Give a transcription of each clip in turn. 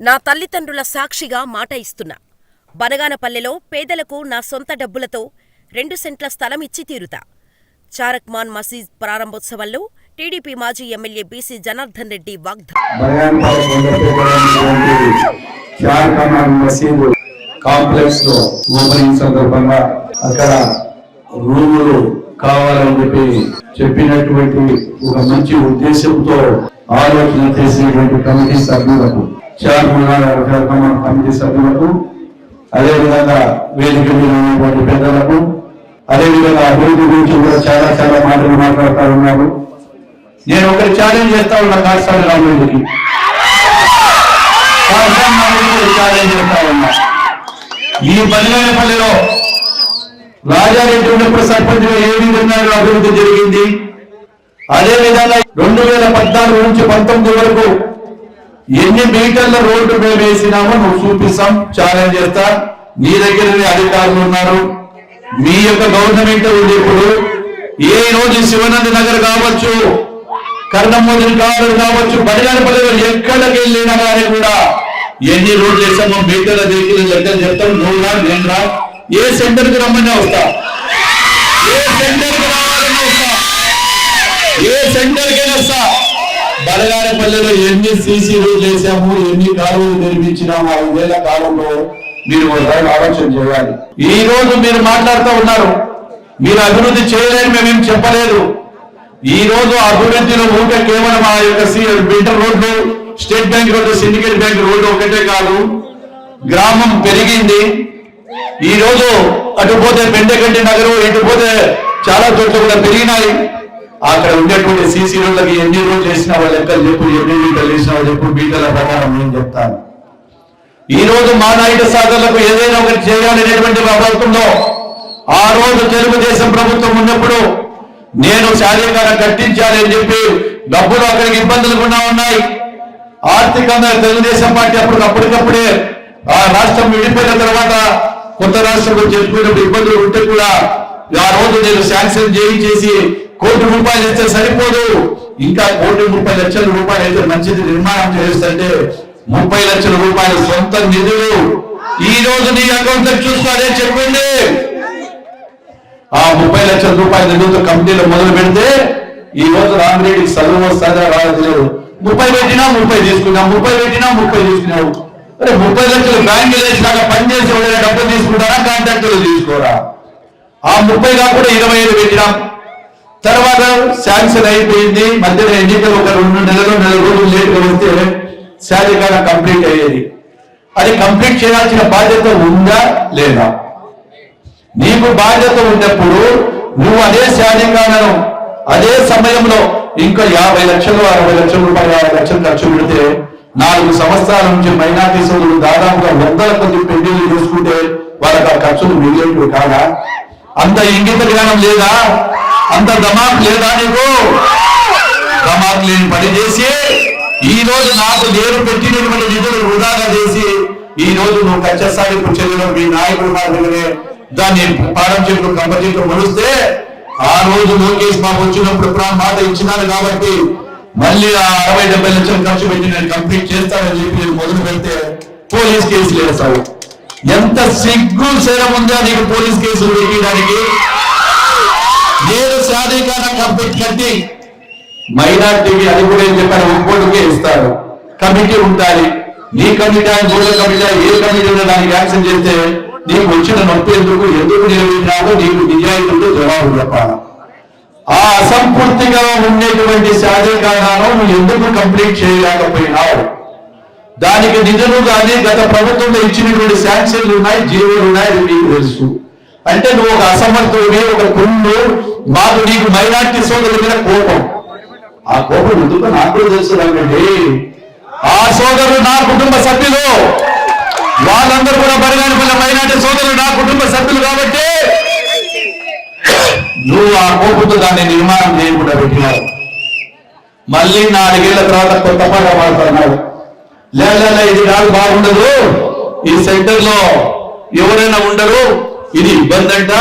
నా తల్లిదండ్రుల సాక్షిగా మాట ఇస్తున్నా. బనగానపల్లెలో పేదలకు నా సొంత డబ్బులతో రెండు సెంట్ల స్థలం ఇచ్చి తీరుతా. చారక్మాన్ మసీద్ ప్రారంభోత్సవంలో టీడీపీ మాజీ ఎమ్మెల్యే బీసీ జనార్దన్ రెడ్డి వాగ్దానం. అక్కడ రూములు కావాలని చెప్పి చెప్పినటువంటి ఒక మంచి ఉద్దేశంతో ఆలోచన చేసినటువంటి కమిటీ సభ్యులకు చార్ కమిటీ సభ్యులకు అదేవిధంగా వేదిక మీద ఉన్నటువంటి పెద్దలకు అదేవిధంగా అభివృద్ధి గురించి కూడా చాలా చాలా మాటలు మాట్లాడుతూ ఉన్నారు. నేను ఒకటి ఛాలెంజ్ చేస్తా ఉన్నా కాకినాడ రామరెడ్డికి ఛాలెంజ్ చేస్తా ఉన్నా. ఈ పల్లెపల్లిలో రాజారెడ్డి ఉన్నప్పుడు సర్పంచ్ ఏ విధంగా అభివృద్ధి జరిగింది? అదేవిధంగా రెండు వేల పద్నాలుగు నుంచి పంతొమ్మిది వరకు ఎన్ని మీటర్ల రోడ్డు మేము వేసినామో నువ్వు చూపిస్తాం ఛాలెంజ్ చేస్తా. నీ దగ్గర అధికారులు ఉన్నారు. మీ యొక్క గవర్నమెంట్ ఉంది ఇప్పుడు. ఏ రోజు శివనంది నగర్ కావచ్చు కర్ణమోదిని కావాలి కావచ్చు బడిగానపల్లిలో ఎక్కడికి వెళ్ళినా కానీ కూడా ఎన్ని రోడ్లు వేసామో మీటర్ల దగ్గర లెక్కలు చెప్తాం. నువ్వు రా నేను రా. ఏ సెంటర్కి రమ్మని వస్తా. ఏ సెంటర్కి రావాలని వస్తా. ఏ సెంటర్కి వస్తా బలగానపల్లిలో ఎన్ని సీసీ రోడ్లు వేసాము ఎన్ని కాలువలు నిర్మించినాము ఐదేళ్ళ కాలంలో మీరు ఒకసారి ఆలోచన చేయాలి. ఈ రోజు మీరు మాట్లాడుతూ ఉన్నారు మీరు అభివృద్ధి చేయలేని మేమేం చెప్పలేదు. ఈ రోజు అభివృద్ధిలో ఊరికే కేవలం ఆ యొక్క C- inter road state bank road syndicate bank road ఒకటే కాదు. గ్రామం పెరిగింది. ఈ రోజు అటు పోతే పెండగంటి నగరం ఇటు పోతే చాలా చోట్ల కూడా పెరిగినాయి. అక్కడ ఉండేటువంటి సీసీ రోడ్లకి ఎన్ని రోజులు చేసిన వాళ్ళ లెక్కలు చెప్పు ఎన్ని మీటర్లు వేసిన చెప్పు మీటర్ల ప్రకారం నేను చెప్తాను. ఈ రోజు మా నాయుడు సాగర్లకు ఏదైనా ఒకటి చేయాలనేటువంటి ప్రభుత్వంలో ఆ రోజు తెలుగుదేశం ప్రభుత్వం ఉన్నప్పుడు నేను శారీరకంగా కట్టించాలి అని చెప్పి డబ్బులు అక్కడికి ఇబ్బందులు కూడా ఉన్నాయి. ఆర్థికంగా తెలుగుదేశం పార్టీ అప్పుడు అప్పటికప్పుడే ఆ రాష్ట్రం విడిపోయిన తర్వాత కొత్త రాష్ట్రం చేసుకున్నప్పుడు ఇబ్బందులు ఉంటే కూడా ఆ రోజు నేను శాంక్షన్ చేయించేసి కోటి రూపాయలు ఇస్తే సరిపోదు. ఇంకా కోటి ముప్పై లక్షల రూపాయలు అయితే మంచిది నిర్మాణం చేస్తే ముప్పై లక్షల రూపాయలు సొంత నిధులు. ఈ రోజు నీ అకౌంట్లో చూసుకోవాలని చెప్పండి ఆ ముప్పై లక్షల రూపాయల నిధులతో కంపెనీలో మొదలు పెడితే ఈ రోజు రామిరెడ్డికి చదువు వస్తుందా రాదు ముప్పై పెట్టినా ముప్పై తీసుకున్నా ముప్పై పెట్టినా ముప్పై తీసుకున్నావు. అరే ముప్పై లక్షలు బ్యాంకులు వేసినాక పని చేసి డబ్బులు తీసుకుంటారా కాంట్రాక్టర్లు తీసుకోరా? ఆ ముప్పై కాకుండా ఇరవై ఐదు పెట్టినా తర్వాత శాంక్షన్ అయిపోయింది. మధ్యలో ఎన్నికలు ఒక రెండు నెలలు నెల రోజులు లేట్గా వస్తే శారీరకంగా కంప్లీట్ అయ్యేది. అది కంప్లీట్ చేయాల్సిన బాధ్యత ఉందా లేదా? నీకు బాధ్యత ఉన్నప్పుడు నువ్వు అదే శారీరకాలను అదే సమయంలో ఇంకా యాభై లక్షలు అరవై లక్షల రూపాయలు యాభై లక్షలు ఖర్చు పెడితే నాలుగు సంవత్సరాల నుంచి మైనార్టీ సోదరులు దాదాపుగా వందల కొద్ది పెళ్ళిళ్ళు చేసుకుంటే వాళ్ళకి ఆ ఖర్చులు మిగిలేటివి కాదా? అంత ఇంగిత జ్ఞానం లేదా? అంత దమాక్ లేదా నీకు? దమాక్ లేని పని చేసి ఈ రోజు నాకు నేను పెట్టినటువంటి నిధులు వృధాగా చేసి ఈ రోజు నువ్వు కచ్చసారి చెల్లిలో మీ నాయకుడు మాదిరిగానే దాన్ని పాడం చెట్లు కంప చెట్లు మలుస్తే ఆ రోజు లోకేష్ బాబు వచ్చినప్పుడు ప్రాణ మాట ఇచ్చినాను కాబట్టి మళ్ళీ ఆ అరవై డెబ్బై లక్షలు ఖర్చు పెట్టి నేను కంప్లీట్ చేస్తానని చెప్పి నేను మొదలు పెడితే పోలీస్ కేసులు వేస్తావు. ఎంత సిగ్గు శరం ఉందా నీకు పోలీస్ కేసులు వేయడానికి నేను శారీరకాన కంప్లీట్ కట్టి మైనార్టీకి అది కూడా ఏం చెప్పారు ఒక్కోటికే ఇస్తారు కమిటీ ఉండాలి. నీ కమిటీ గోడ కమిటీ ఏ కమిటీ ఉన్నా దానికి యాక్షన్ చేస్తే నీకు వచ్చిన నొప్పి ఎందుకు? ఎందుకు నిర్వహించాలో నీకు నిజాయితీతో జవాబు చెప్పాలి. ఆ అసంపూర్తిగా ఉండేటువంటి శారీరకాలను నువ్వు ఎందుకు కంప్లీట్ చేయలేకపోయినావు? దానికి నిధులు కానీ గత ప్రభుత్వంలో ఇచ్చినటువంటి శాంక్షన్లు ఉన్నాయి జీవోలు ఉన్నాయి అది నీకు తెలుసు. అంటే నువ్వు ఒక అసమర్థుడివి ఒక కుళ్ళు మాకు నీకు మైనార్టీ సోదరుల మీద కోపం. ఆ కోపం ఎందుకు నాకు కూడా తెలుసు రంగండి. ఆ సోదరులు నా కుటుంబ సభ్యులు. వాళ్ళందరూ కూడా బరిగాని పిల్ల మైనార్టీ సోదరులు నా కుటుంబ సభ్యులు కాబట్టి నువ్వు ఆ కోపంతో దాన్ని నిర్మాణం చేయకుండా పెట్టినావు. మళ్ళీ నాలుగేళ్ళ తర్వాత కొత్త పాట పాడుతున్నాడు లేదా ఇది కాదు బాగుండదు. ఈ సెంటర్లో ఎవరైనా ఉండరు. ఇది ఇబ్బంది అంట.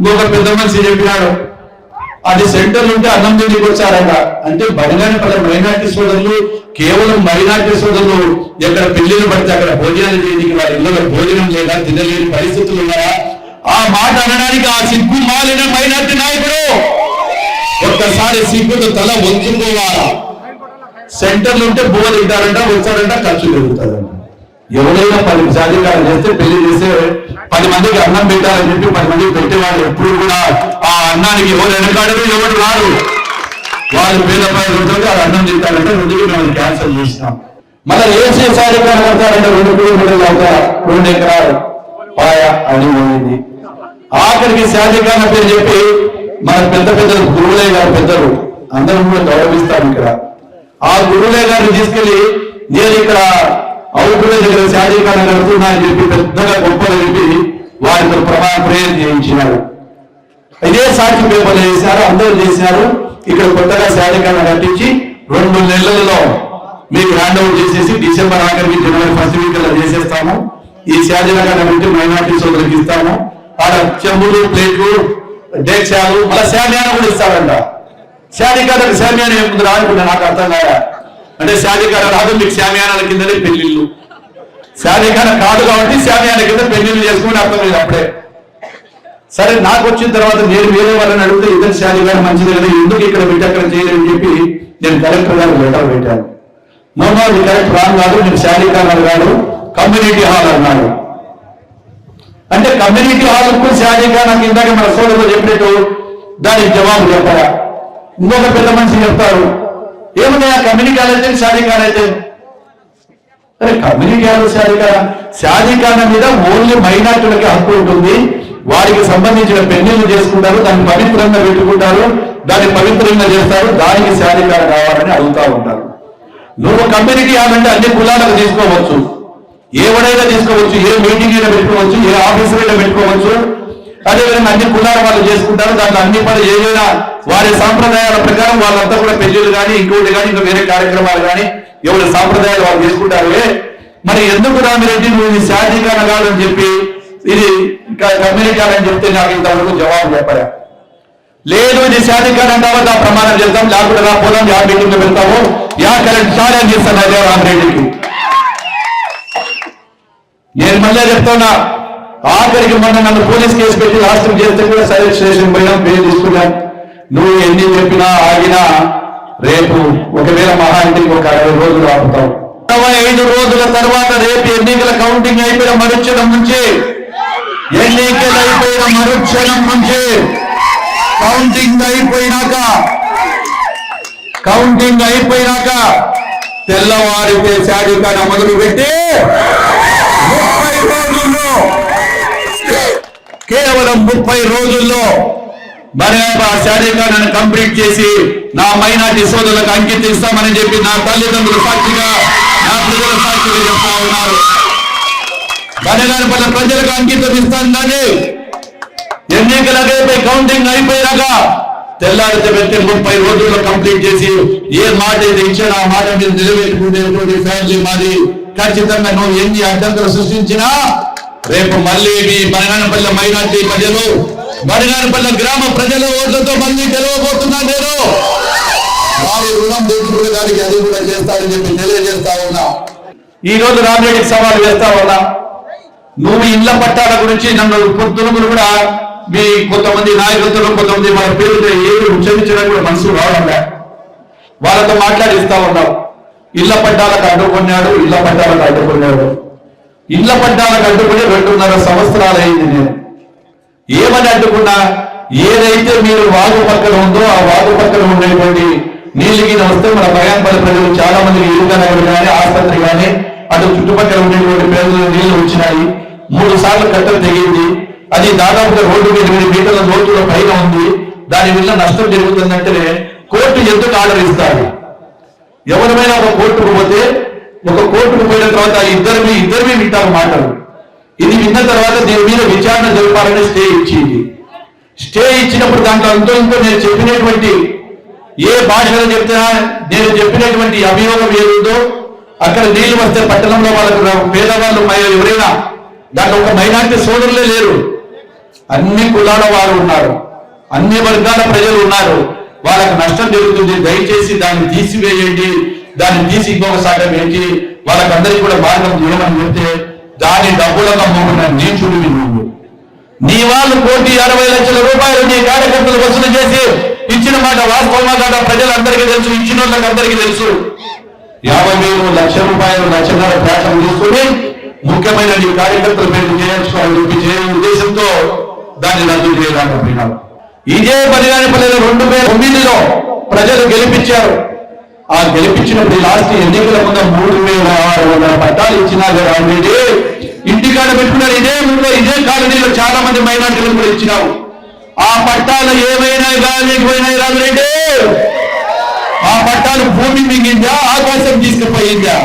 ఇంకొక పెద్ద మనిషి చెప్పినాడు. అది సెంటర్ ఉంటే అన్నం తిండికి వచ్చారంట. అంటే బనగాని పద మైనార్టీ సోదరులు కేవలం మైనార్టీ సోదరులు ఎక్కడ పెళ్ళిలు పడితే అక్కడ భోజనాలు చేయడానికి వారి ఇళ్ళలో భోజనం లేదా తినలేని పరిస్థితులు ఉన్నారా ఆ మాట అనడానికి ఆ సిగ్గు మాలిన మైనార్టీ నాయకుడు ఒక్కసారి సిగ్గుతో తల వంచుకోవాలా? సెంటర్లు ఉంటే బోధ ఇద్దారంట వచ్చారంట ఖర్చు పెరుగుతారంట ఎవరైనా పది జాతీకారం చేస్తే పెళ్ళి చేస్తే పది మందికి అన్నం పెట్టాలని చెప్పి పది మందికి పెట్టేవాడు ఎప్పుడు కూడా ఆ అన్నానికి ఎవరు వెనకాడరు ఎవరు రారు. వాళ్ళు వేల పేద ఉంటుంది అది అన్నం తింటారంటే రెండుకి మేము క్యాన్సల్ చేసినాం. మళ్ళీ ఏం చేసారి కడతారంటే రెండు కిలోమీటర్లు అవుతా రెండు ఎకరాలు. పాయ అని పోయింది. ఆఖరికి శాంతికారణ పేరు చెప్పి మన పెద్ద పెద్దలు గురువులే గారు పెద్దలు అందరం కూడా గౌరవిస్తాం ఇక్కడ. ఆ గురువులే గారిని తీసుకెళ్ళి నేను ఇక్కడ అవుతున్న శారీరకంగా శాంతికారణ చెప్పి పెద్దగా గొప్పలు చెప్పి వారితో ప్రమాణ ప్రేయర్ చేయించినారు. ఇదే సాక్షి పేపర్లు చేశారు అందరూ చేశారు. ఇక్కడ కొత్తగా శారీరకంగా కట్టించి రెండు నెలలలో మీకు హ్యాండ్ ఓవర్ చేసేసి డిసెంబర్ ఆఖరికి జనవరి ఫస్ట్ వీక్లో చేసేస్తాము. ఈ శారీరకంగా పెట్టి మైనార్టీ సోదరికి ఇస్తాము. ఆడ చెంబులు ప్లేట్లు డేక్షాలు మళ్ళీ శామ్యాన్ని కూడా ఇస్తారంట శానికాలకు శామ్యాన్ని ఏముంది రానుకుంటా నాకు అర్థం కాదా? అంటే శానికార రాదు మీకు శామ్యానాల కిందనే పెళ్ళిళ్ళు శానికార కాదు కాబట్టి శామ్యాన కింద పెళ్ళిళ్ళు చేసుకుని అర్థం లేదు అప్పుడే. సరే నాకు వచ్చిన తర్వాత నేను వేరే వాళ్ళని అడిగితే ఇద్దరు శాలి మంచిది కదా ఎందుకు ఇక్కడ పెట్టి అక్కడ చేయలేని చెప్పి నేను కలెక్టర్ గారు లెటర్ పెట్టాను. నోనో అది కరెక్ట్ రాను కాదు నేను శాలి కాదు కమ్యూనిటీ హాల్ అన్నాడు. అంటే కమ్యూనిటీ హాల్కు శాలిగా నాకు ఇందాక మన సోదరులు చెప్పినట్టు దానికి జవాబు చెప్పరా ఇంకొక పెద్ద మనిషి చెప్తారు ఏమన్నా కమ్యూనిటీ కాలేజీ అయితే శాలికార్ అయితే? అరే కమ్యూనిటీ హాల్ మీద ఓన్లీ మైనార్టీలకి హక్కు ఉంటుంది. వారికి సంబంధించిన పెళ్ళిళ్ళు చేసుకుంటారు దాన్ని పవిత్రంగా పెట్టుకుంటారు దాన్ని పవిత్రంగా చేస్తారు దానికి శాలికార కావాలని అడుగుతా ఉంటారు. నువ్వు కమ్యూనిటీ హాల్ అంటే అన్ని కులాలకు తీసుకోవచ్చు. ఎవడైనా తీసుకోవచ్చు ఏ మీటింగ్ అయినా పెట్టుకోవచ్చు ఏ ఆఫీస్ అయినా పెట్టుకోవచ్చు. అదేవిధంగా అన్ని కులాల వాళ్ళు చేసుకుంటారు. దాంట్లో అన్ని పనులు ఏదైనా వారి సాంప్రదాయాల ప్రకారం వాళ్ళంతా కూడా పెళ్ళిళ్ళు కానీ ఇంకోటి కానీ ఇంకా వేరే కార్యక్రమాలు కానీ ఎవరి సాంప్రదాయాలు వాళ్ళు చేసుకుంటారు మరి ఎందుకు రామిరెడ్డి నువ్వు ఇది శాంతికరణ కాదని చెప్పి ఇది కమ్యూనికాలని చెప్తే నాకు ఇంతవరకు జవాబు చెప్పరా? లేదు ఇది శాంతికరణ కాబట్టి ఆ ప్రమాణం చేద్దాం. లేకుండా రా పోదాం యా మీటింగ్ వెళ్తాము. యా కరెంట్ ఛాలెంజ్ చేస్తాను అదే రామిరెడ్డికి. నేను మళ్ళీ చెప్తున్నా ఆఖరికి మొన్న నన్ను పోలీస్ కేసు పెట్టి రాష్ట్రం చేస్తే కూడా సైలెంట్ స్టేషన్ పోయినా పేరు తీసుకున్నాను నువ్వు ఎన్ని చెప్పినా ఆగినా రేపు ఒకవేళ మహా ఇంటికి ఒక అరవై రోజులు ఆపుతావు. అరవై ఐదు రోజుల తర్వాత రేపు ఎన్నికల కౌంటింగ్ అయిపోయిన మరుక్షణం నుంచి ఎన్నికలు అయిపోయిన మరుక్షణం నుంచి కౌంటింగ్ అయిపోయినాక కౌంటింగ్ అయిపోయినాక తెల్లవారితే శారీకాన మొదలు పెట్టి ముప్పై రోజుల్లో కేవలం ముప్పై రోజుల్లో మరి ఆ శారీకాన్ని కంప్లీట్ చేసి నా మైనార్టీ సోదరులకు అంకితం ఇస్తామని చెప్పి నా తల్లిదండ్రులు సాక్షిగా నా ప్రజల సాక్షిగా చెప్తా ఉన్నారు. బనగాని పట్ల ప్రజలకు అంకితం ఇస్తానని ఎన్నికలకైపోయి కౌంటింగ్ అయిపోయాక తెల్లారితే పెట్టి ముప్పై రోజుల్లో కంప్లీట్ చేసి ఏ మాట అయితే ఇచ్చాడో ఆ మాట మీరు నిలబెట్టుకునేటువంటి ఫ్యామిలీ మాది ఖచ్చితంగా నువ్వు ఎన్ని అడ్డంకులు సృష్టించినా రేపు మళ్ళీ మీ బనగానపల్లి మైనార్టీ ప్రజలు బనగానపల్లి గ్రామ ప్రజల ఓట్లతో మళ్ళీ గెలవబోతున్నాను నేను. వారి రుణం తీర్చుకునేదానికి అది కూడా చేస్తారని చెప్పి తెలియజేస్తా ఉన్నా. ఈ రోజు రామరెడ్డికి సవాల్ వేస్తా ఉన్నా. నువ్వు ఇళ్ళ పట్టాల గురించి నన్ను పొద్దునములు కూడా మీ కొంతమంది నాయకులతో కొంతమంది వాళ్ళ పేరుతో ఏమి ఉచ్చరించడం కూడా మనసు రావడం వాళ్ళతో మాట్లాడిస్తా ఉన్నావు. ఇళ్ళ పట్టాలకు అడ్డుకున్నాడు ఇళ్ళ పట్టాలకు అడ్డుకున్నాడు. ఇళ్ళ పట్టాలకు అడ్డుకుని రెండున్నర సంవత్సరాలు అయింది నేను. ఏమని అడ్డుకున్నా? ఏదైతే మీరు వాగు పక్కన ఉందో ఆ వాగు పక్కన ఉండేటువంటి నీళ్ళు గిన వస్తే మన భయాంపల్లి ప్రజలు చాలా మందికి ఇరుగా నగరు కానీ ఆసుపత్రి కానీ అటు చుట్టుపక్కల ఉండేటువంటి పేదలు నీళ్ళు వచ్చినాయి. మూడు సార్లు కట్టలు తెగింది. అది దాదాపుగా రోడ్డు మీద ఎనిమిది మీటర్ల లోతుల పైన ఉంది. దాని వల్ల నష్టం జరుగుతుందంటే కోర్టు ఎందుకు ఆర్డర్ ఇస్తారు? ఎవరిమైనా ఒక కోర్టుకు పోతే ఒక కోర్టుకు పోయిన తర్వాత ఇద్దరు ఇద్దరు వింటారు మాటలు. ఇది విన్న తర్వాత దీని మీద విచారణ జరపాలని స్టే ఇచ్చింది. స్టే ఇచ్చినప్పుడు దాంట్లో అంతో ఇంతో నేను చెప్పినటువంటి ఏ భాషలో చెప్తున్నా నేను చెప్పినటువంటి అభియోగం ఏదుందో అక్కడ నీళ్ళు వస్తే పట్టణంలో వాళ్ళకు పేదవాళ్ళు ఎవరైనా దాంట్లో ఒక మైనార్టీ సోదరులే లేరు. అన్ని కులాల వారు ఉన్నారు. అన్ని వర్గాల ప్రజలు ఉన్నారు. వాళ్ళకి నష్టం జరుగుతుంది. దయచేసి దాన్ని తీసివేయండి. దాన్ని తీసి ఇంకొక శాతం ఏంటి వాళ్ళకందరికీ కూడా మార్గం చేయమని చెప్తే దాని డబ్బులతో డబ్బులకు అమ్ముకున్న నీచుడివి నువ్వు. నీ వాళ్ళు కోటి అరవై లక్షల రూపాయలు నీ కార్యకర్తలు వసూలు చేసి ఇచ్చిన మాట వాస్తవమా కాదా ప్రజలందరికీ తెలుసు ఇచ్చిన వాళ్ళకి అందరికీ తెలుసు. యాభై వేలు లక్ష రూపాయలు లక్షన్నర ప్యాసం తీసుకుని ముఖ్యమైన నీ కార్యకర్తల పేరు చేయించుకోవాలని చెప్పి చేయని ఉద్దేశంతో దాన్ని రద్దు చేయలేకపోయినారు ఇదే పదిగానిపల్లిలో రెండు వేల తొమ్మిదిలో ప్రజలు గెలిపించారు. ఆ గెలిపించినప్పుడు ఈ లాస్ట్ ఎన్నికల ముందు మూడు వేల ఆరు వందల పట్టాలు ఇచ్చినా కదా ఆల్రెడీ ఇంటికాడ పెట్టుకున్నారు ఇదే ఊళ్ళో ఇదే కాలనీలో చాలా మంది మైనార్టీలు కూడా ఇచ్చినావు ఆ పట్టాలు ఏమైనా కానీ పోయినాయి రాజురెడ్డి ఆ పట్టాలు భూమి మింగిందా ఆకాశం తీసుకుపోయిందా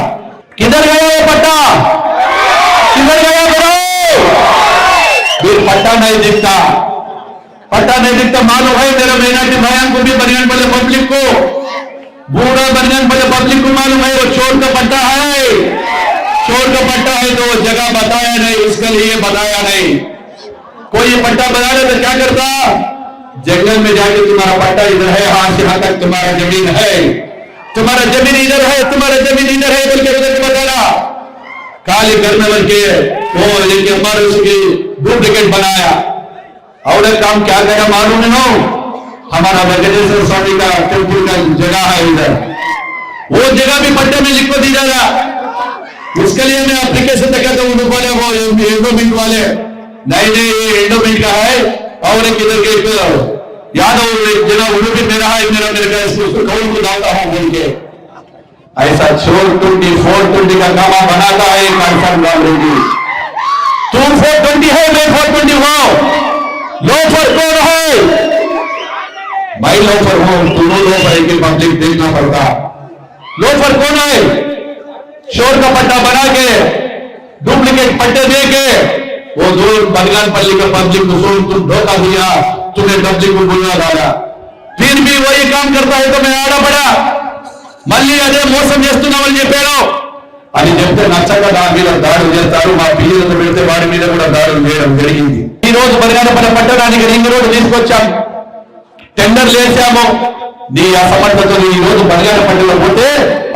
కిందరు గయా పట్టా కిందరు గయా బరో फिर पट्टा नहीं दिखता पट्टा नहीं दिखता मालूम है मेरा मेहनती बयान को भी बनियान वाले पब्लिक को बूढ़ा बनियान वाले पब्लिक को मालूम है, वो चोर का पट्टा है। चोर का पट्टा है तो वो जगह बताया नहीं, उसके लिए बताया नहीं। कोई ये पट्टा बना ले तो क्या करता? जंगल में जाके तुम्हारा पट्टा इधर है, हाथ से यहाँ तक तुम्हारा ज़मीन है। तुम्हारा ज़मीन इधर है, तुम्हारा ज़मीन इधर है, बोल के उधर से बताना। काली करने बन के वो लेके हमारे उसकी डुप्लीकेट बनाया। और काम क्या करा, मालूम है? नो हमारा वेंकटेश्वर स्वामी का टेंपल का जगह है इधर। वो जगह भी पट्टे में लिख को दी जाएगा उसके लिए मैं एप्लीकेशन देखा था उन्होंने बोले वो एंडोमेंट वाले, नहीं नहीं, ये एंडोमेंट का है। और एक इधर के एक यादव एक जगह वो भी मेरा है, मेरा मेरे का इसको उसको कौन को दाता हूँ बोल के। ऐसा चोर टूटी, फोर टूटी का कामा बनाता है कन्फर्म ऑलरेडी तुम फोर ट्वेंटी है, मैं फोर ट्वेंटी हूँ लोफर कौन है। मैं लोफर हूँ दोनों लोफर है कि पब्लिक देखना पड़ता लोफर कौन है चोर का पट्टा बना के डुप्लीकेट पट्टे दे के वो दो बलगान पल्ली का पब्लिक को सुन तुम धोखा दिया तुम्हें पब्लिक को बुला डाला फिर भी वही काम करता है तो मैं आड़ा पड़ा మళ్ళీ అదే మోసం చేస్తున్నామని చెప్పాడు అని చెప్తే నచ్చక నా మీద దాడులు చేస్తారు మా పిల్లలతో పెడితే వాడి మీద కూడా దాడులు చేయడం జరిగింది ఈ రోజు బరిగానపల్లి పట్టడానికి రింగ్ రోడ్డు తీసుకొచ్చాం టెండర్లు వేసాము నీ అసమర్థతతో ఈ రోజు బరిగానపల్లిలో పోతే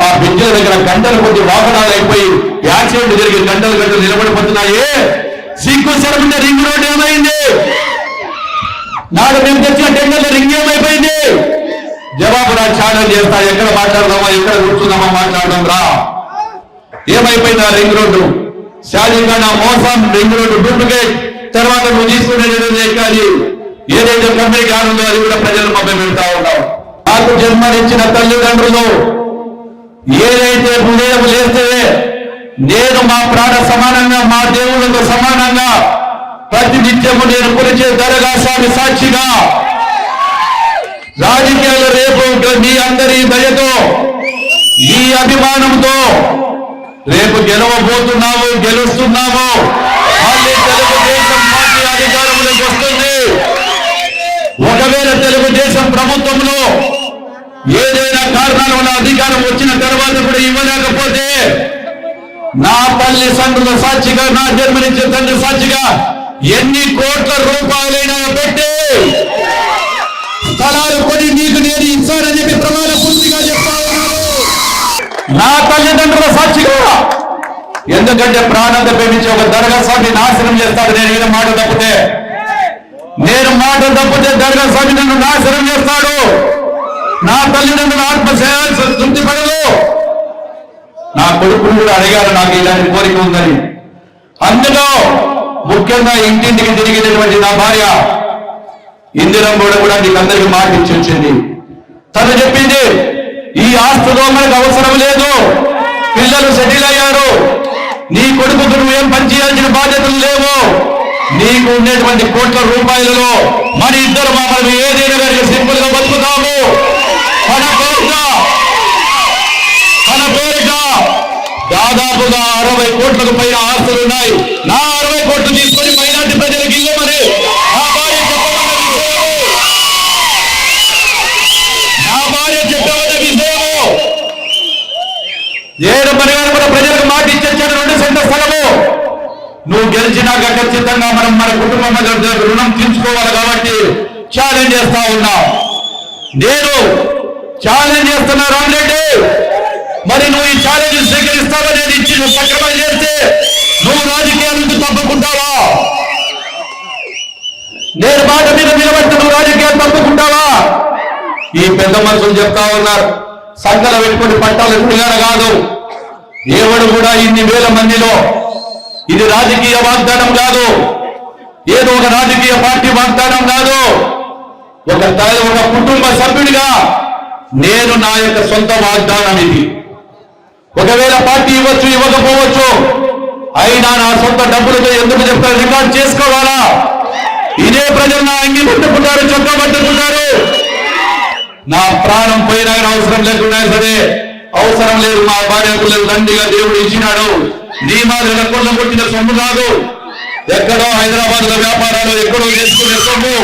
ఆ బిడ్డల దగ్గర గంటల కొద్ది వాహనాలు అయిపోయి యాక్సిడెంట్ జరిగి గంటలు గంటలు నిలబడిపోతున్నాయి. సిగ్గు సరమైన రింగ్ రోడ్డు ఏమైంది? నాడు మేము తెచ్చిన టెండర్ల రింగ్ ఏమైపోయింది? జవాబు రా ఛానల్ చేస్తా. ఎక్కడ మాట్లాడదామా ఎక్కడ కూర్చుందామా మాట్లాడదాం రా. ఏమైపోయింది ఆ రింగ్ రోడ్డు? షాజీఖాన్ నా మోసం రింగ్ రోడ్డు డూప్లికేట్. తర్వాత నువ్వు తీసుకునే నిర్ణయం ఏదైతే కంపెనీ కానుందో అది కూడా ప్రజలు మభ్య పెడతా ఉన్నాం నాకు జన్మనిచ్చిన తల్లిదండ్రులు ఏదైతే హృదయం లేస్తే నేను మా ప్రాణ సమానంగా మా దేవుళ్ళతో సమానంగా ప్రతి నిత్యము నేను కొలిచే దరగా స్వామి సాక్షిగా రాజకీయాలు రేపు మీ అందరి దయతో ఈ అభిమానంతో రేపు గెలవబోతున్నాము గెలుస్తున్నాము మళ్ళీ తెలుగుదేశం పార్టీ అధికారంలోకి వస్తుంది ఒకవేళ తెలుగుదేశం ప్రభుత్వంలో ఏదైనా కారణాల వల్ల అధికారం వచ్చిన తర్వాత కూడా ఇవ్వలేకపోతే నా తల్లి సంఘుల సాక్షిగా నా జన్మనిచ్చే తండ్రి సాక్షిగా ఎన్ని కోట్ల రూపాయలైనా పెట్టి స్థలాలు కొని నీకు నేను ఇస్తానని చెప్పి ప్రమాణ పూర్తిగా చెప్తా నా తల్లిదండ్రుల సాక్షిగా. ఎందుకంటే ప్రాణంతో ప్రేమించి ఒక దర్గా స్వామి నాశనం చేస్తాడు నేను ఏదో మాట తప్పితే. నేను మాట తప్పితే దర్గా స్వామి నన్ను నాశనం చేస్తాడు. నా తల్లిదండ్రుల ఆత్మ చేయాల్సి తృప్తి పడదు. నా కొడుకును కూడా అడిగారు నాకు ఇలాంటి కోరిక ఉందని. అందులో ముఖ్యంగా ఇంటింటికి తిరిగినటువంటి నా భార్య ఇందిరం కూడా కూడా నీకు అందరికి మాట ఇచ్చి వచ్చింది. తను చెప్పింది ఈ ఆస్తులో మనకు అవసరం లేదు. పిల్లలు సెటిల్ అయ్యారు. నీ కొడుకుకు నువ్వేం పనిచేయాల్సిన బాధ్యతలు లేవు. నీకు ఉండేటువంటి కోట్ల రూపాయలలో మన ఇద్దరు మనం ఏదైనా సింపుల్గా బతుకుతాము. మన పేరుట మన పేరిట దాదాపుగా అరవై కోట్లకు పైన ఆస్తులు ఉన్నాయి. నా అరవై కోట్లు తీసుకొని మైనార్టీ ప్రజలకు ఇవ్వమని నా భార్య చెప్పమన్న విషయము నా భార్య చెప్పమన్న విషయము. ఏడు పరిగారు ప్రజలకు మాట ఇచ్చాడు రెండు సెంటర్ స్థలము. నువ్వు గెలిచినాక ఖచ్చితంగా మనం మన కుటుంబం దగ్గర రుణం తీర్చుకోవాలి కాబట్టి ఛాలెంజ్ చేస్తా ఉన్నా. నేను ఛాలెంజ్ చేస్తున్నా రామరెడ్డి మరి నువ్వు ఈ ఛాలెంజ్ స్వీకరిస్తావా నేను ఇచ్చి నువ్వు సక్రమం చేస్తే నువ్వు రాజకీయాల నుంచి తప్పుకుంటావా? నేను మాట మీద నిలబడితే నువ్వు రాజకీయాలు తప్పుకుంటావా? ఈ పెద్ద మనుషులు చెప్తా ఉన్నారు సంకల పెట్టుకుని పట్టాలు ఎప్పుడు కాదు. ఎవడు కూడా ఇన్ని వేల మందిలో ఇది రాజకీయ వాగ్దానం కాదు. ఏదో ఒక రాజకీయ పార్టీ వాగ్దానం కాదు. ఒక తల- ఒక కుటుంబ సభ్యుడిగా నేను నా యొక్క సొంత వాగ్దానం ఇది ఒకవేళ పార్టీ ఇవ్వచ్చు ఇవ్వకపోవచ్చు అయినా నా సొంత డబ్బులతో ఎందుకు చెప్తారు? రికార్డ్ చేసుకోవాలా? ఇదే ప్రజలు నా అంగి పట్టుకుంటారు చొక్కా పట్టుకుంటారు. నా ప్రాణం పోయినా అవసరం లేకుండా సరే అవసరం లేదు మా భార్య పిల్లలు దండిగా దేవుడు ఇచ్చినాడు. నీ మాదిరి కొల్ల కొట్టిన సొమ్ము కాదు. ఎక్కడో హైదరాబాద్లో వ్యాపారాలు ఎక్కడో చేసుకునే సొమ్ము.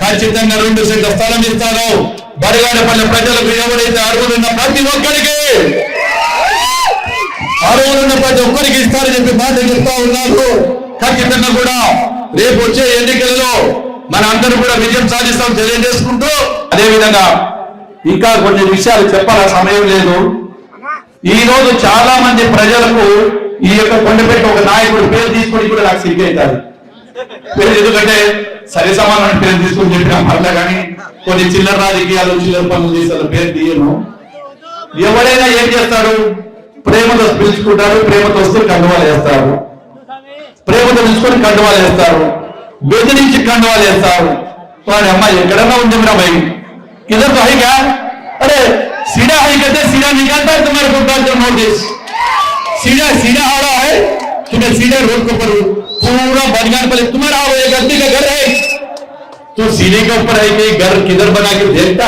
ఖచ్చితంగా రెండు సెంట్ల స్థలం ఇస్తాను. బరిగాడపల్లి ప్రజలకు ఎవరైతే అర్హులున్న ప్రతి ఒక్కరికి అర్హులున్న ప్రతి ఒక్కరికి ఇస్తారని చెప్పి మాట చెప్తా ఉన్నారు ఖచ్చితంగా కూడా రేపు వచ్చే ఎన్నికలలో మన అందరూ కూడా విజయం సాధిస్తాం తెలియజేసుకుంటూ అదేవిధంగా ఇంకా కొన్ని విషయాలు చెప్పాల సమయం లేదు. ఈ రోజు చాలా మంది ప్రజలకు ఈ యొక్క కొండపేట ఒక నాయకుడు పేరు తీసుకొని కూడా నాకు సిగ్గు అవుతారు ఎందుకంటే సరి సమానమైన పేరు తీసుకొని చెప్పిన మరలా కానీ కొన్ని చిల్లర రాజకీయాలు చిల్లర పనులు చేసే పేరు తీయను ఎవరైనా ఏం చేస్తాడు ప్రేమతో పిలుచుకుంటారు ప్రేమతో వస్తే కండువాలు వేస్తారు ప్రేమతో పిలుచుకొని కండువాలు వేస్తారు బెదిరించి కండువాలు వేస్తారు వాడి అమ్మాయి ఎక్కడన్నా ఉంది मेरा भाई किधर तो है क्या अरे सीधा है कहते सीधा निकालता है तुम्हारे को डाल दो नोटिस सीधा सीधा आ रहा है तुम्हें सीधे रोड के ऊपर पूरा बनियान पर तुम्हारा वो एक गद्दी का घर है तो सीढ़ी के ऊपर है कि घर किधर बना के देखता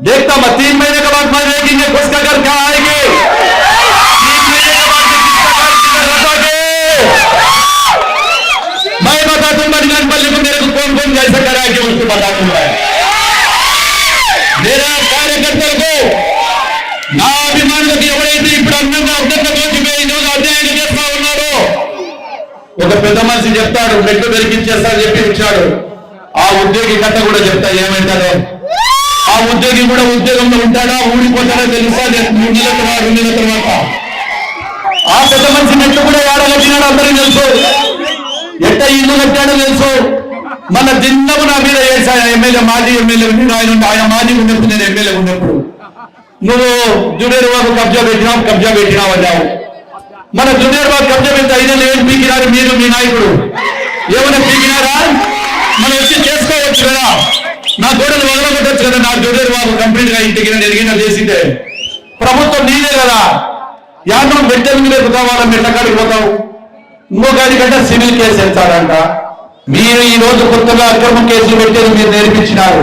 देखता मैं तीन महीने के बाद मैं देखेंगे उसका घर क्या आएंगे तीन महीने के बाद में किसका घर किधर रखोगे मैं बता दूं बनियान पल्ले को मेरे को कौन कौन कैसे करा कि उसको बता दूंगा मेरा కార్యకర్తలకు నా అభిమానులకు ఎవరైతే ఇప్పుడు అందంగా అర్థంగా దోచిపోయి ఈరోజు అధ్యయనం చేస్తా ఉన్నారో ఒక పెద్ద మనిషి చెప్తాడు మెట్లు పెరిగించేస్తాడు చెప్పి ఇచ్చాడు ఆ ఉద్యోగి కథ కూడా చెప్తా ఏమంటారో? ఆ ఉద్యోగి కూడా ఉద్యోగంలో ఉంటాడా? ఊడిపోతాడా తెలుసా? లేదు మూడు నెలల తర్వాత రెండు నెలల తర్వాత. ఆ పెద్ద మనిషి మెట్లు కూడా ఏడగట్టినాడు అందరికీ తెలుసు. ఎట్ట ఇల్లు కట్టాడో తెలుసు. మన దిన్నము నా మీద వేసాడు ఎమ్మెల్యే మాజీ ఎమ్మెల్యే ఉండి ఆయన ఆయన మాజీ ఉన్నప్పుడు నేను ఎమ్మెల్యే ఉన్నప్పుడు. నువ్వు జూనియర్ బాబు కబ్జా పెట్టినావు కబ్జా పెట్టినావు అన్నావు. మన జూనియర్ బాబు కబ్జా పెడితే ఐదు ఏం పీకినారు మీరు మీ నాయకుడు? ఏమైనా పీకినారా? మనం వచ్చి చేసుకోవచ్చు కదా. నా గోడలు వదలగొట్టచ్చు కదా నా జూనియర్ బాబు కంప్లీట్గా ఇంటికి నేను ఎదిగిన చేసిందే ప్రభుత్వం నీదే కదా. యాత్ర బిడ్డల మీద పోతావాళ్ళం మెట్ల కాడికి పోతావు. నువ్వు గాడి కంటే సివిల్ కేసు వెళ్తారంట మీరు ఈ రోజు కొత్తగా అక్రమ కేసులు పెట్టేది మీరు నేర్పించినారు.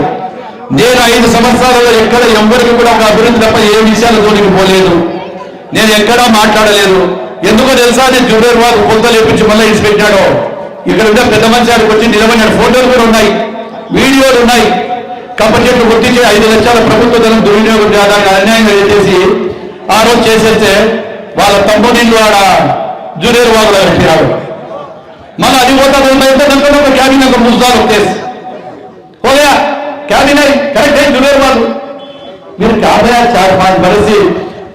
నేను ఐదు సంవత్సరాలలో ఎక్కడ ఎవరికి కూడా ఒక అభివృద్ధి తప్ప ఏ విషయాలు జోలికి పోలేదు. నేను ఎక్కడా మాట్లాడలేదు. ఎందుకో తెలుసా నేను జుడేర్ వారు కొత్త లేపించి మళ్ళీ ఇచ్చి ఇక్కడ ఉండే పెద్ద మనిషి ఆడికి వచ్చి నిలబడినాడు ఫోటోలు కూడా ఉన్నాయి వీడియోలు ఉన్నాయి కప్ప చెట్లు గుర్తించి ఐదు లక్షల ప్రభుత్వ ధనం దుర్వినియోగం చేయడానికి అన్యాయంగా చేసి ఆ రోజు చేసేస్తే వాళ్ళ తమ్ముడిల్లు ఆడ జూనియర్ వాగులో పెట్టినాడు మళ్ళీ అది పోతా ఎంత దాంట్లో ఒక క్యాబిన్ ఒక ముస్తాలు కేసు हो गया क्या दिन है करेक्ट है जुबेर बाबू मेरे क्या है यार चार पांच बरस से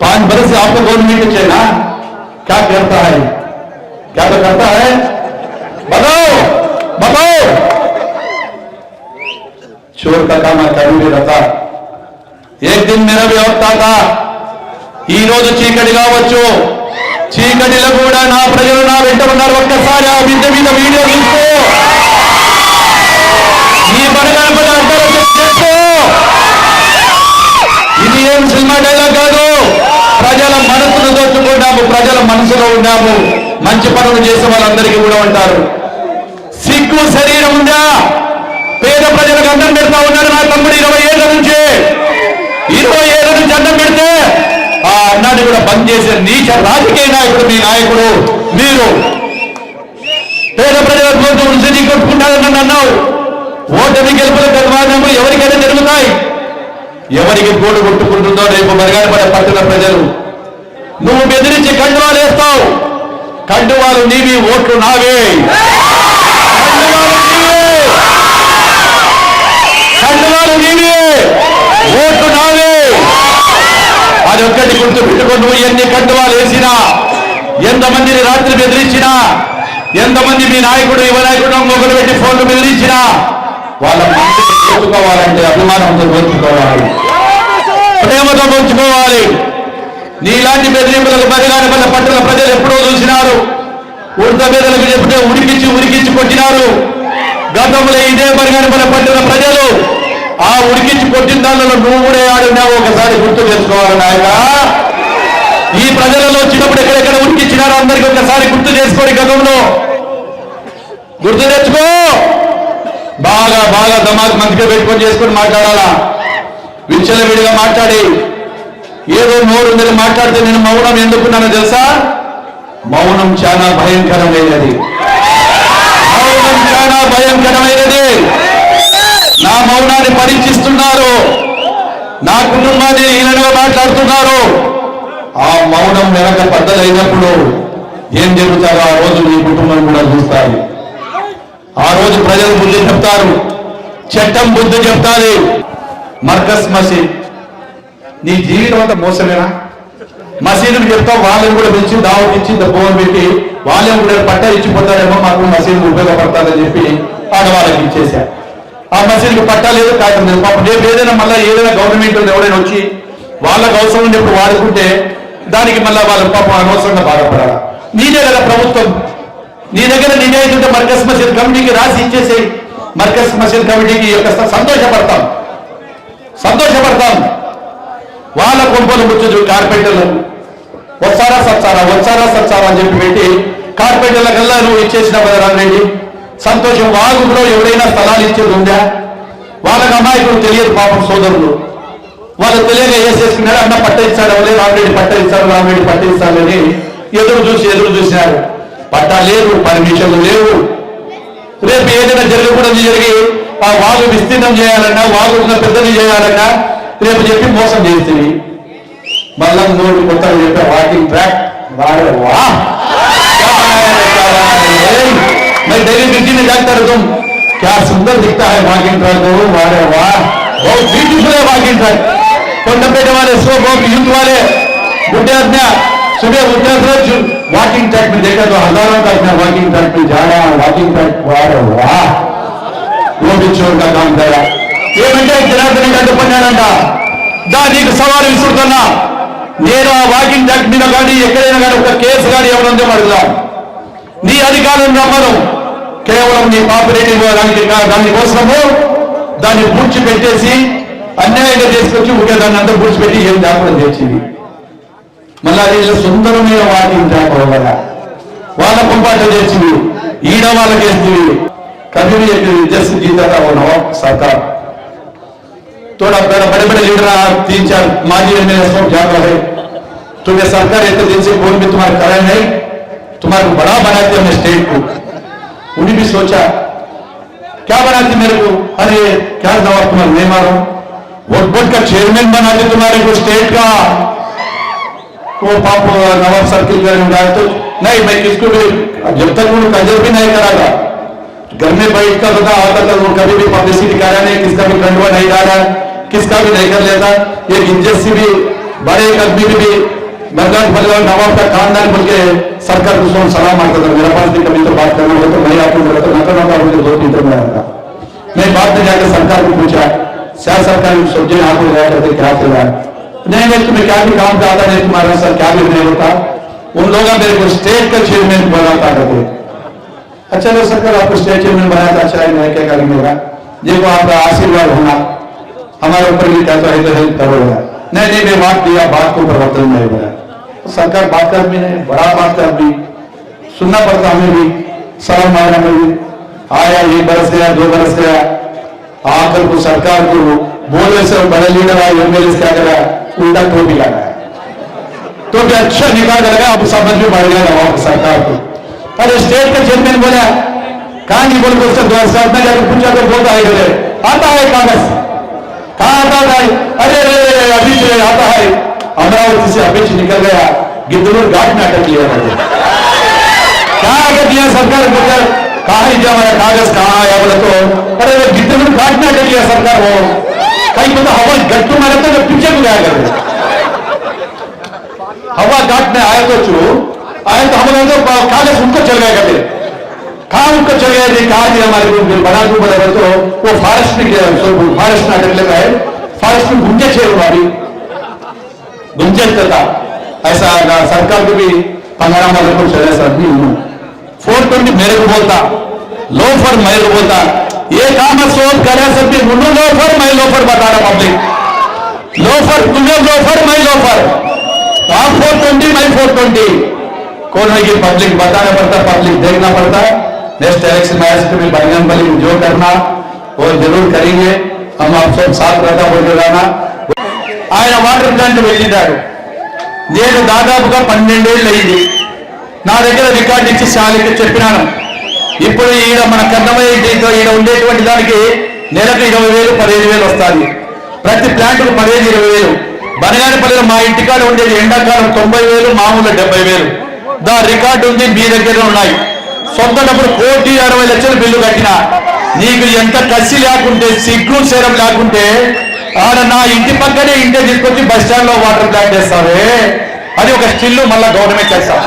पांच बरस से आपको गवर्नमेंट चाहिए ना क्या करता है क्या तो करता है बताओ बताओ चोर का काम कभी भी रहता एक दिन मेरा भी వక్తా था ఈ రోజు చీకటి కావచ్చు చీకటిలో కూడా నా ప్రజలు నా వెంట ఉన్నారు ఒక్కసారి ఆ విద్య మీద వీడియో తీసుకో ఈ బడగడపడ అర్థాలు చేసుకో ఇది ఏం సినిమా డైలాగ్ కాదు ప్రజల మనసును దోచుకున్నాము ప్రజల మనసులో ఉన్నాము మంచి పనులు చేసే వాళ్ళందరికీ కూడా ఉంటారు సిగ్గు శరీరం ఉందా? పేద ప్రజలకు అన్నం పెడతా ఉన్నాడు నా తమ్ముడు ఇరవై ఏళ్ళ నుంచి. ఇరవై ఏళ్ళ నుంచి అన్నం పెడితే ఆ అన్నాన్ని కూడా బంద్ చేసే నీచ రాజకీయ నాయకుడు మీ నాయకుడు. మీరు పేద ప్రజల కోసం ఉంచి కొట్టుకుంటారని అన్నావు. ఓటమి గెలుపుల నిర్మాణము ఎవరికైనా జరుగుతాయి. ఎవరికి గోడు కొట్టుకుంటుందో రేపు మరగాడబడే పట్టణ ప్రజలు. నువ్వు బెదిరించి కండువాలు వేస్తావు. కండువాలు నీవి ఓట్లు నావే. కండలాలు నీవే. ఓట్లు నావే. అదొక్కటి గుర్తు పెట్టుకుంటూ ఎన్ని కండువాలు వేసినా ఎంతమందిని రాత్రి బెదిరించినా ఎంతమంది మీ నాయకుడు యువ నాయకుడు మొగలు పెట్టి ఫోన్లు బెదిరించినా వాళ్ళ కోరుకోవాలంటే అభిమానంతో పెంచుకోవాలి ప్రేమతో పెంచుకోవాలి నీలాంటి బెదిరింపులకు బదిలాని వల్ల పట్టుల ప్రజలు ఎప్పుడో చూసినారు. ఉడత బెదలకు చెప్తే ఉడికించి ఉడికించి కొట్టినారు. గతంలో ఇదే పరిగాని పట్టణ ప్రజలు ఆ ఉడికించి కొట్టిన దానిలో నువ్వు కూడా ఆడినావు ఒకసారి గుర్తు చేసుకోవాలి నాయక ఈ ప్రజలలో వచ్చినప్పుడు ఎక్కడెక్కడ ఉడికించినారో అందరికీ ఒకసారి గుర్తు చేసుకోండి గతంలో. గుర్తు తెచ్చుకో. బాగా బాగా దమాక్ మంచిగా పెట్టుకొని చేసుకొని మాట్లాడాలా? విచ్చలవిడిగా మాట్లాడి. ఏదో నోరు మీద మాట్లాడితే నేను మౌనం ఎందుకున్నానో తెలుసా? మౌనం చాలా భయంకరమైనది. మౌనం చాలా భయంకరమైనది. నా మౌనాన్ని పరీక్షిస్తున్నారు. నా కుటుంబాన్ని హీనంగా మాట్లాడుతున్నారు. ఆ మౌనం వెనక బద్దలైనప్పుడు ఏం జరుగుతారో ఆ రోజు మీ కుటుంబం కూడా చూస్తారు. ఆ రోజు ప్రజలు బుద్ధి చెప్తారు. చట్టం బుద్ధి చెప్తారు. మర్కస్ మసీద్. నీ జీవితం అంతా మోసమేనా? మసీదులు చెప్తావు వాళ్ళని కూడా పిలిచి దావత్ ఇచ్చి బోన్ పెట్టి వాళ్ళని కూడా పట్ట ఇచ్చిపోతారేమో మాకు మసీదులు ఉపయోగపడతారని చెప్పి ఆడవాళ్ళకి ఇచ్చేసా ఆ మసీదులు పట్టా లేదు కాగితం లేదు. పాపం రేపు ఏదైనా మళ్ళీ ఏదైనా గవర్నమెంట్ ఎవరైనా వచ్చి వాళ్ళకు అవసరం ఉండేప్పుడు వాడుకుంటే దానికి మళ్ళీ వాళ్ళ పాపం అనవసరంగా బాధపడాలి? నీదే కదా ప్రభుత్వం నీ దగ్గర నిజాయితీ ఉంటే మర్కస్ మసీద్ కమిటీకి రాసి ఇచ్చేసి మర్కస్ మసీద్ కమిటీకి యొక్క సంతోషపడతాం. సంతోషపడతాం. వాళ్ళ కొంపలు ముచ్చు కార్పెంటర్లు వచ్చారా సచ్చారా వచ్చారా సచ్చారా అని చెప్పి పెట్టి కార్పెంటర్ల కల్లా నువ్వు ఇచ్చేసిన రెడ్డి సంతోషం వాగులో ఎవరైనా స్థలాలు ఇచ్చేది ఉందా? వాళ్ళకి అమాయకుడు తెలియదు పాపం సోదరులు. వాళ్ళు తెలియక వేసేసుకున్నారు అన్న పట్ట ఇస్తాడు అవలే రామరెడ్డి పట్ట ఇచ్చారు రామరెడ్డి పట్ట ఇస్తాడని ఎదురు చూసి ఎదురు చూసినారు. పట్టా లేవు పర్మిషన్లు లేవు. రేపు ఏదైనా జరగకూడదు జరిగి ఆ వాగు విస్తీర్ణం చేయాలన్నా వాగు ఉన్న పెద్దది చేయాలన్నా రేపు చెప్పి మోసం చేస్తుంది మళ్ళా నోటి కొత్తగా చెప్పే వాకింగ్ ట్రాక్ వాడే వా मैं डेली ड्यूटी में जाता रहता हूँ क्या सुंदर दिखता है वॉकिंग ट्रैक वो वारे वाह बहुत ब्यूटीफुल है वॉकिंग ट्रैक కొండపేట वाले सो बहुत यूथ वाले बुढ़े आदमी सुबह उठने से वॉकिंग ट्रैक में देखा तो हजारों का मैं वॉकिंग ट्रैक में जा रहा हूँ वॉकिंग ट्रैक वारे वाह वो भी चोर का काम करा ఏమంటే జనార్దన్ అడ్డుపన్నాడంట దా నీకు సవాలు విసురుతున్నా నేను ఆ వాకింగ్ ట్రాక్ మీద కానీ ఎక్కడైనా కానీ ఒక కేసు కానీ ఎవరందో అడుగుదాం నీ అధికారం రమ్మను కేవలం నీ పాపిరెడ్డి దానికి దాని కోసము దాన్ని పూడ్చి పెట్టేసి అన్యాయంగా చేసుకొచ్చి ఒకే దాన్ని అంతా పూడ్చిపెట్టి ఏం దాపడం తెచ్చింది మళ్ళా అది సుందరమైన వాకింగ్ ట్రాక్ వల్ల వాళ్ళ పంపాట చేసింది ఈడ వాళ్ళకి వేస్తుంది कभी भी एक जैसे जीता था वो नवाब सरकार थोड़ा बड़ा बड़े बड़े लीडर तीन चार माजी एमएलए सब जान रहे तुम्हें सरकार इतने दिन से कौन भी तुम्हारे कारण नहीं तुम्हारे को बड़ा बनाते हमने स्टेट को उन्हें भी सोचा क्या बनाती मेरे को? अरे क्या नवाब तुम्हारे नहीं मारो? वोट बोर्ड का चेयरमैन बनाते तुम्हारे को स्टेट का। वो पाप नवाब सर्किल का उठाया तो नहीं मैं किसको भी जब तक उन्होंने कंजर भी नहीं करागा घर में बैठ कर बता आता था वो कभी भी पब्लिसिटी करा नहीं किसका भी कंडवा नहीं डाला किसका भी नहीं कर लेता। एक इज़्ज़त भी बड़े एक आदमी भी, भी बंगाल नवाब का खानदान बोल के सरकार को सोन सलाम मारता था। मेरा पास कभी तो बात करना हो तो मैं आपको बोला तो नका नका मुझे दो तीन आया था। मैं बाद में जाकर सरकार को पूछा क्या सरकार सब्ज़ी आपको गया करते क्या चल? है नहीं नहीं, तुम्हें क्या भी काम आता नहीं तुम्हारा, सर, क्या भी नहीं होता। उन लोगों मेरे को स्टेट का चेयरमैन बनाता करते अच्छा तो सरकार आपको स्टेट चेयरमैन बनाया था? अच्छा है मैं क्या आपका आशीर्वाद होना, हमारे ऊपर भी कहता है तो हेल्प नहीं नहीं, मैं बात किया, बात को परिवर्तन नहीं बना तो सरकार बात कर भी नहीं बड़ा बात कर भी सुनना पड़ता हमें भी शर्म मारना में आया ये बरस गया दो बरस गया। आकर को सरकार को बोले से बड़े लीडर आए एमएलए क्या करा? उल्टा टोपी लगाया तो भी अच्छा निकाल लगा अब समझ में बढ़ गया सरकार को। अरे स्टेट का चेयरमैन बोला कहा नहीं बोल उससे दो साल में जाकर पूछा तो बोलता है बोले आता है कागज़। कहा आता है? अरे, अभी आता है। अमरावती से अभी से निकल गया। गिद्धलूर घाट में अटक लिया मुझे क्या अटक लिया सरकार? बोले कहा जब हमारा कागज़ कहाँ आया बोले तो अरे, वो गिद्धलूर घाट में अटक लिया सरकार वो। कहीं बोलता हवा गट्टू मारे तो पीछे को गया कर हवा घाट में आया तो चू आया तो हम लोग तो काले उनको चल गए कहते। कहाँ उनको चल गए थे कहा थी हमारे को? बना दूँ बना तो वो फॉरेस्ट में गया फॉरेस्ट नाटक लगा है फॉरेस्ट में घूमते छे हमारी। गुंजन करता। ऐसा सरकार को भी पंद्रह वाले को चले भी हूँ। फोर ट्वेंटी मेरे को बोलता लोफर मेरे को बोलता, ये काम सोच करे भी मुन्नू लोफर मैं लोफर बता रहा पब्लिक लोफर तुझे लोफर मैं लोफर आप फोर ट्वेंटी मैं फोर ट्वेंटी कौन है कि पब्लिक बताना पड़ता पब्लिक देखना पड़ता। है नेक्स्ट इलेक्शन में ऐसे भी बनियान बली जो करना, वो ज़रूर करेंगे। हम आप सब साथ रहता बोल रहना ఆయన వాటర్ ప్లాంట్ వెళ్ళినాడు నేను దాదాపుగా పన్నెండేళ్ళు అయింది నా దగ్గర రికార్డు ఇచ్చి శాలికి చెప్పినాను. ఇప్పుడు ఈడ మన కన్నమయ్య దీంతో ఈడ ఉండేటువంటి దానికి నెలకు ఇరవై వేలు పదిహేను వేలు వస్తుంది. ప్రతి ప్లాంట్కు పదిహేను ఇరవై వేలు. బనగానిపల్లిలో మా ఇంటికాడ ఉండేది ఎండాకాలం తొంభై వేలు మామూలు డెబ్బై వేలు. దా రికార్డు ఉంది మీ దగ్గర ఉన్నాయి. సొంత డబ్బులు కోటి అరవై లక్షల బిల్లు కట్టిన. నీకు ఎంత కసి లేకుంటే సిగ్గు శరం లేకుంటే ఆడ నా ఇంటి పక్కనే ఇంటే తీసుకొచ్చి బస్ స్టాండ్లో వాటర్ ప్లాంట్ చేస్తారే అది ఒక స్టిల్ మళ్ళా గవర్నమెంట్ చేస్తాం.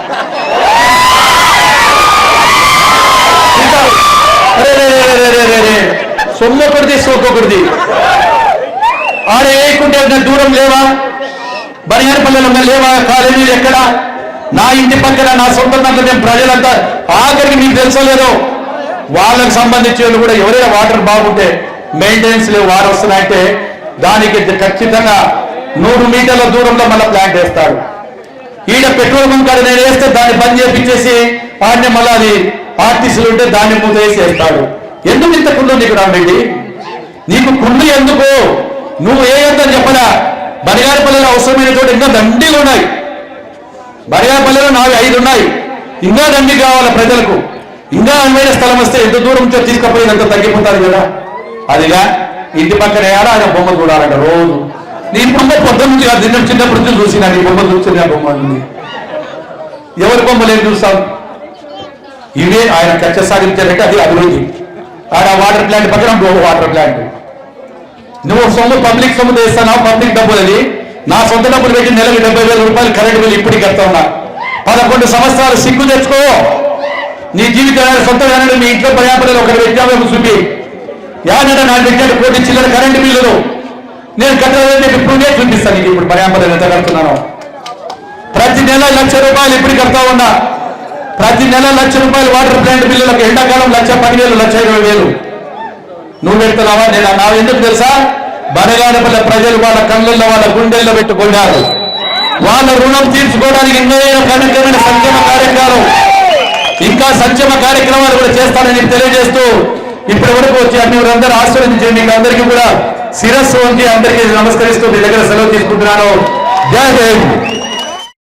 సొమ్ము ఒకటిది సోకొకటిది ఆడ వేయకుంటే దూరం లేవా? బనియానపల్లెలో ఉన్న లేవా? కాలేజీలు ఎక్కడ? నా ఇంటి పక్కన నా సొంత దాంట్లో నేను ప్రజలంతా ఆఖరికి మీకు తెలుసో వాళ్ళకు సంబంధించి సంబంధించిన వాళ్ళు కూడా ఎవరైనా వాటర్ బాగుంటే మెయింటెనెన్స్ లేవు వాటర్ వస్తున్నాయంటే దానికి ఖచ్చితంగా నూరు మీటర్ల దూరంలో మళ్ళీ ప్లాంట్ వేస్తాడు ఈడ పెట్రోల్ బంక్ కాడ నేను వేస్తే దాన్ని బంద్ చేపించేసి వాడిని మళ్ళీ అది ఆర్టీసీలు ఉంటే దాన్ని మూత వేసి వేస్తాడు ఎందుకు ఇంత కుండు నీకు రాండి నీకు కుండు ఎందుకు? నువ్వు ఏ ఎంత చెప్పరా బనిగారపల్లిలో అవసరమైన చోట ఇంకా దండిగా ఉన్నాయి. బనిగారపల్లిలో నావి ఐదు ఉన్నాయి. ఇంకా దండి కావాలి ప్రజలకు. ఇంకా అనువైన స్థలం వస్తే ఎంత దూరం నుంచో తీసుకుపోయినంత తగ్గిపోతారు కదా. అదిగా ఇంటి పక్కన ఏడా ఆయన బొమ్మ చూడాలంట రోజు. నీ బొమ్మ పొద్దు నుంచి నిన్న చిన్నప్పటి నుంచి చూసిన నీ బొమ్మ చూసిన బొమ్మని ఎవరి బొమ్మలు ఏం చూస్తాం? ఇవే ఆయన కచ్చ సాధించారంటే అది అభివృద్ధి. ఆడ వాటర్ ప్లాంట్ పక్కన ఇంకో వాటర్ ప్లాంట్. నువ్వు సొమ్ము పబ్లిక్ సొమ్ము తెస్తానా పబ్లిక్ డబ్బులు అది. నా సొంత డబ్బులు పెట్టి నెలకు డెబ్బై వేల రూపాయలు కరెంట్ బిల్ ఇప్పటికి కడతా ఉన్నా. పదకొండు సంవత్సరాలు సిగ్గు తెచ్చుకో. నీ జీవితం సొంత మీ ఇంట్లో పర్యాపడలు ఒకటి వ్యక్తి చూపి. యానంటే నాకు పెట్టాడు కోటి చిల్లర కరెంటు బిల్లులు నేను కట్టాలని ఇప్పుడే చూపిస్తాను నీకు ఇప్పుడు పర్యాపడలు ఎంత కడుతున్నాను ప్రతి నెల లక్ష రూపాయలు ఇప్పుడు కడతా ఉన్నా ప్రతి నెల లక్ష రూపాయలు వాటర్ ప్లాంట్ బిల్లులకు ఎండాకాలం లక్ష పదివేలు లక్ష ఇరవై వేలు నువ్వు పెడుతున్నావా నేను నా ఎందుకు తెలుసా బనగానపల్లి ప్రజలు వాళ్ళ కళ్ళల్లో వాళ్ళ గుండెల్లో పెట్టుకున్నారు వాళ్ళ రుణం తీర్చుకోవడానికి ఎన్నో కనుకమైన సంక్షేమ కార్యక్రమాలు ఇంకా సంక్షేమ కార్యక్రమాలు కూడా చేస్తానని తెలియజేస్తూ ఇప్పటి వరకు వచ్చి అన్ని వారందరూ ఆశీర్వదించి మీకు అందరికీ కూడా శిరస్సు వంచి అందరికీ నమస్కరిస్తూ మీ దగ్గర సెలవు తీసుకుంటున్నాను. జై హింద్.